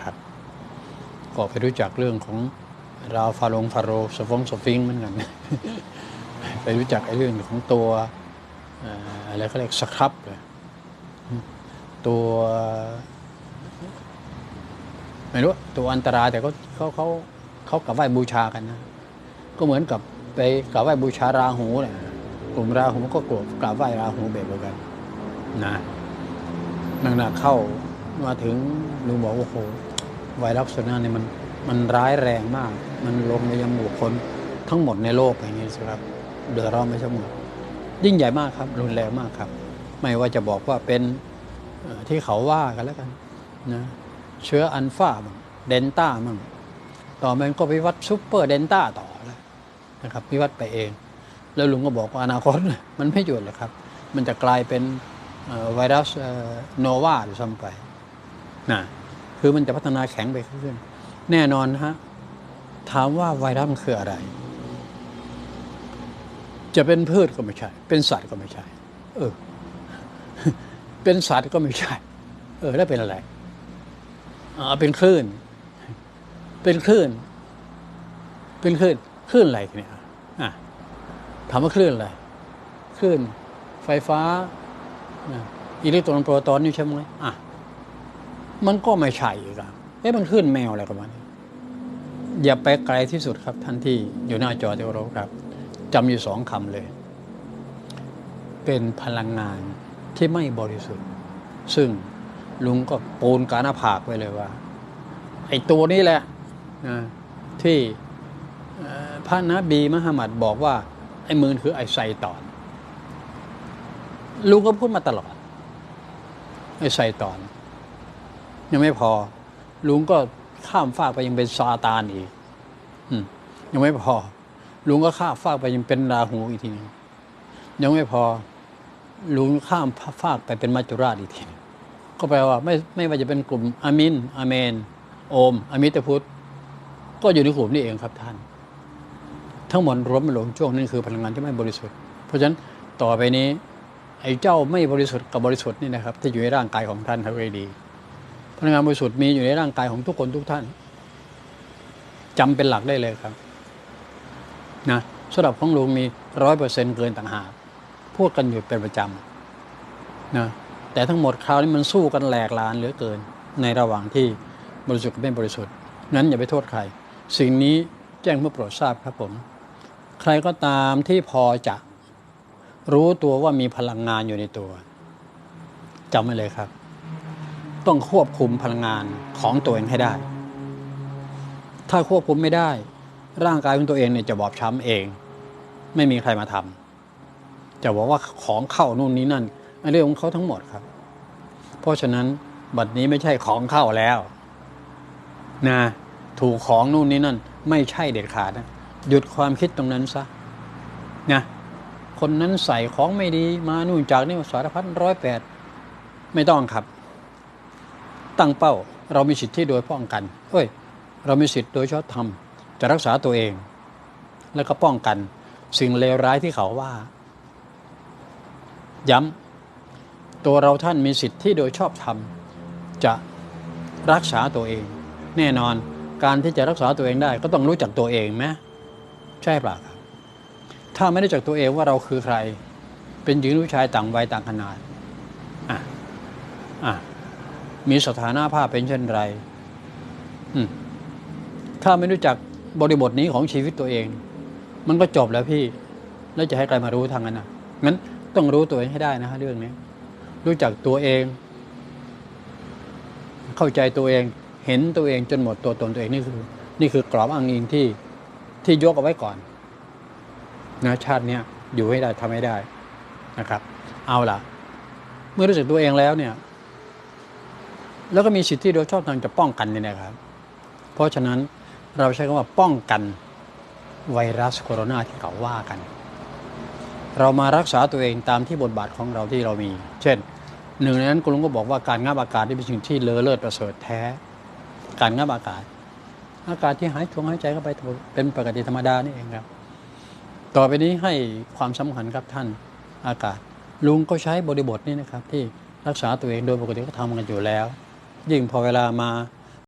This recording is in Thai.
นะครับก็ไปรู้จักเรื่องของราวฟาโรงฟาโรสฟงสฟิงเหมือนกันไปรู้จักไอ้เรื่องของตัวอะไรเขาเรียกสครับเลยตัวไม่รู้ตัวอันตรายแต่เขาเขาเขาเขากราบไหว้บูชากันนะก็เหมือนกับไปกราบไหว้บูชาราหูเนี่ยกลุ่มราหูก็กราบกราบไหว้ราหูแบบเดียวกันนะหนักๆเข้ามาถึงลุงบอกว่าโอ้โห ไวรัสโซนาเนี่ยมันมันร้ายแรงมาก มันลงไปยังบุคคลทั้งหมดในโลกอย่างนี้สิครับเดือดร้อนไม่ใช่หมดยิ่งใหญ่มากครับ รุนแรงมากครับ ไม่ว่าจะบอกว่าเป็นที่เขาว่ากันแล้วกันนะเชื้ออัลฟาบ้างเดนต้าบ้างต่อมาก็ไปวัดซูเปอร์เดนต้าต่อแล้วนะครับพิวัดไปเอง แล้วลุงก็บอกว่าอนาคตมันไม่หยุดหรอกครับ มันจะกลายเป็นไวรัสโนวาหรือซ้ำไปนะ คือมันจะพัฒนาแข็งไปขึ้น แน่นอนฮะถามว่าไวรัสมันคืออะไร จะเป็นพืชก็ไม่ใช่ เป็นสัตว์ก็ไม่ใช่ เออ เป็นสัตว์ก็ไม่ใช่ เออ แล้วเป็นอะไรอ่าเป็นคลื่น เป็นคลื่น เป็นคลื่นคลื่นอะไรเนี่ยอะถามว่าคลื่นอะไรคลื่นไฟฟ้าอิเล็กตรอนโปรตอนนี่ใช่ไหมอะ มันก็ไม่ใช่อีกอะเอ๊ะมันคลื่นแมวอะไรกันมาเนี่ยอย่าไปไกลที่สุดครับท่านที่อยู่หน้าจอที่เคารพครับจำอยู่สองคำเลย เป็นพลังงานที่ไม่บริสุทธิ์ ซึ่งลุงก็ปูนการหน้าผากไว้เลยว่า ไอ้ตัวนี้แหละนะที่พระนบีมหามัดบอกว่า ไอ้มือคือไอ้ไซตอน ลุงก็พูดมาตลอด ไอ้ไซตอน ยังไม่พอ ลุงก็ข้ามฟากไปยังเป็นซาตานอีกอยังไม่พอ ลุงก็ข้ามฟากไปยังเป็นราหูอีกทีนึงยังไม่พอ ลุงข้ามฟากไปเป็นมัจจุราชอีกทีนึงก็แปลว่าไม่ไม่ว่าจะเป็นกลุ่มอามินอาเมน โอม อมิตรพุทธ ก็อยู่ในกลุ่มนี้เองครับท่าน ทั้งหมดรวมเป็นหลงช่วงนั่นคือพลังงานที่ไม่บริสุทธิ์ เพราะฉะนั้นต่อไปนี้ไอ้เจ้าไม่บริสุทธิ์กับบริสุทธิ์นี่นะครับที่อยู่ในร่างกายของท่านครับให้ดี พลังงานบริสุทธิ์มีอยู่ในร่างกายของทุกคนทุกท่านจำเป็นหลักได้เลยครับนะสำหรับของลุงมีร้อยเปอร์เซ็นต์เกินต่างหากพูดกันอยู่เป็นประจำนะแต่ทั้งหมดคราวนี้มันสู้กันแหลกลานเหลือเกิน ในระหว่างที่บริสุทธิ์กับไม่บริสุทธิ์ นั้นอย่าไปโทษใคร สิ่งนี้แจ้งเพื่อโปรดทราบครับผม ใครก็ตามที่พอจะรู้ตัวว่ามีพลังงานอยู่ในตัวจำไว้เลยครับ ต้องควบคุมพลังงานของตัวเองให้ได้ ถ้าควบคุมไม่ได้ ร่างกายของตัวเองเนี่ยจะบอบช้ำเอง ไม่มีใครมาทำจะบอกว่าของเข้านู่นนี้นั่นเรื่องของเขาทั้งหมดครับ เพราะฉะนั้นบัดนี้ไม่ใช่ของเข้าแล้วนะถูกของนู่นนี้นั่น ไม่ใช่เด็ดขาดนะหยุดความคิดตรงนั้นซะนะคนนั้นใส่ของไม่ดีมานู่นจากนี่สารพัดร้อยแปดไม่ต้องครับ ตั้งเป้า เรามีสิทธิโดยป้องกันเอ้ย เรามีสิทธิ์โดยชอบธรรมจะรักษาตัวเอง แล้วก็ป้องกัน สิ่งเลวร้ายที่เขาว่า ย้ำตัวเราท่านมีสิทธิ์ที่โดยชอบธรรมจะรักษาตัวเอง แน่นอนการที่จะรักษาตัวเองได้ ก็ต้องรู้จักตัวเองไหมใช่เปล่าครับ ถ้าไม่รู้จักตัวเองว่าเราคือใคร เป็นหญิงหรือชายต่างวัยต่างขนาดอะอะ มีสถานะภาพเป็นเช่นไรถ้าไม่รู้จักบริบทนี้ของชีวิตตัวเอง มันก็จบแล้วพี่ แล้วจะให้ใครมารู้ทางนั้นนะงั้นต้องรู้ตัวเองให้ได้นะฮะเรื่องนี้รู้จักตัวเอง เข้าใจตัวเอง เห็นตัวเองจนหมดตัวตนตัวเองนี่คือ นี่คือกรอบอ้างอิงที่ที่ยกเอาไว้ก่อนนะชาติเนี้ยอยู่ให้ได้ทำให้ได้นะครับ เอาล่ะ เมื่อรู้จักตัวเองแล้วเนี่ย แล้วก็มีสิทธิโดยชอบทางจะป้องกันนี่นะครับ เพราะฉะนั้นเราใช้คำว่าป้องกันไวรัสโคโรนาที่เขาว่ากัน เรามารักษาตัวเองตามที่บทบาทของเราที่เรามี เช่น หนึ่งในนั้นคุณลุงก็บอกว่าการงับอากาศที่เป็นสิ่งที่เลอเลิศประเสริฐแท้ การงับอากาศ อากาศที่หายชงหายใจเข้าไปเป็นปกติธรรมดานี่เองครับ ต่อไปนี้ให้ความสำคัญครับท่านอากาศ ลุงก็ใช้บริบทนี้นะครับที่รักษาตัวเองโดยปกติก็ทำกันอยู่แล้ว ยิ่งพอเวลามา